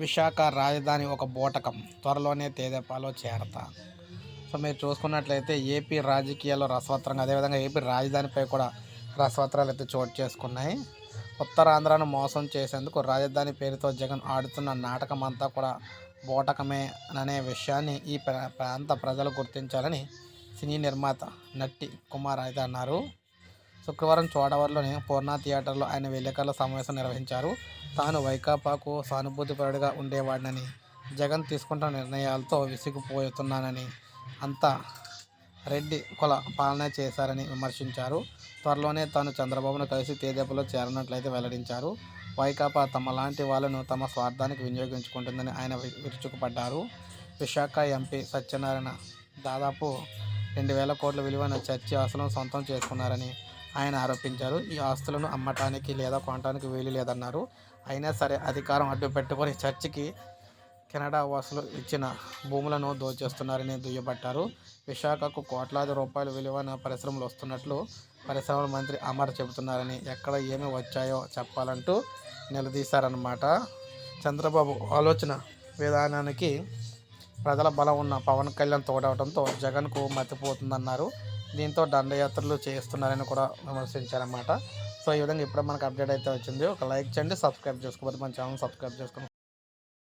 విశాఖ రాజధాని ఒక బోటకం. త్వరలోనే తేదెపాలో చేరతా. సో మీరు చూసుకున్నట్లయితే ఏపీ రాజకీయాల్లో రసవత్రంగా అదేవిధంగా ఏపీ రాజధానిపై కూడా రసవత్రాలు అయితే చోటు చేసుకున్నాయి. ఉత్తరాంధ్రను మోసం చేసేందుకు రాజధాని పేరుతో జగన్ ఆడుతున్న నాటకం అంతా కూడా బోటకమే అనే విషయాన్ని ఈ ప్రా- ప్రాంత ప్రజలు గుర్తించాలని సినీ నిర్మాత నట్టి కుమార్ అయితే అన్నారు. శుక్రవారం చోడవరంలోని పూర్ణ థియేటర్లో ఆయన విలేకరుల సమావేశం నిర్వహించారు. తాను వైకాపాకు సానుభూతిపరుడిగా ఉండేవాడినని జగన్ తీసుకుంటున్న నిర్ణయాలతో విసిగిపోతున్నానని అంతా రెడ్డి కుల పాలన చేశారని విమర్శించారు. త్వరలోనే తాను చంద్రబాబును కలిసి తేదేపలో చేరనట్లయితే వెల్లడించారు. వైకాపా తమ లాంటి వాళ్ళను తమ స్వార్థానికి వినియోగించుకుంటుందని ఆయన విరుచుకుపడ్డారు. విశాఖ ఎంపీ సత్యనారాయణ దాదాపు రెండు వేల కోట్ల విలువైన చర్చి ఆస్తులను సొంతం చేసుకున్నారని ఆయన ఆరోపించారు. ఈ ఆస్తులను అమ్మటానికి లేదా కొనటానికి వీలు లేదన్నారు. అయినా సరే అధికారం అడ్డు పెట్టుకొని చర్చికి కెనడా వాసులు ఇచ్చిన భూములను దోచేస్తున్నారని దుయ్యబట్టారు. విశాఖకు కోట్లాది రూపాయల విలువైన పరిశ్రమలు వస్తున్నట్లు పరిశ్రమల మంత్రి అమర్ చెబుతున్నారని ఎక్కడ ఏమి వచ్చాయో చెప్పాలంటూ నిలదీశారన్నమాట. చంద్రబాబు ఆలోచన విధానానికి ప్రజల బలం ఉన్న పవన్ కళ్యాణ్ తోడవడంతో జగన్కు మతిపోతుందన్నారు. దీంతో దండయాత్రలు చేస్తున్నారని కూడా విమర్శించారన్నమాట. సో ఈ విధంగా ఇప్పుడు మనకు అప్డేట్ అయితే వచ్చింది. ఒక లైక్ చేయండి సబ్స్క్రైబ్ చేసుకోకపోతే మన ఛానల్ సబ్స్క్రైబ్ చేసుకోండి.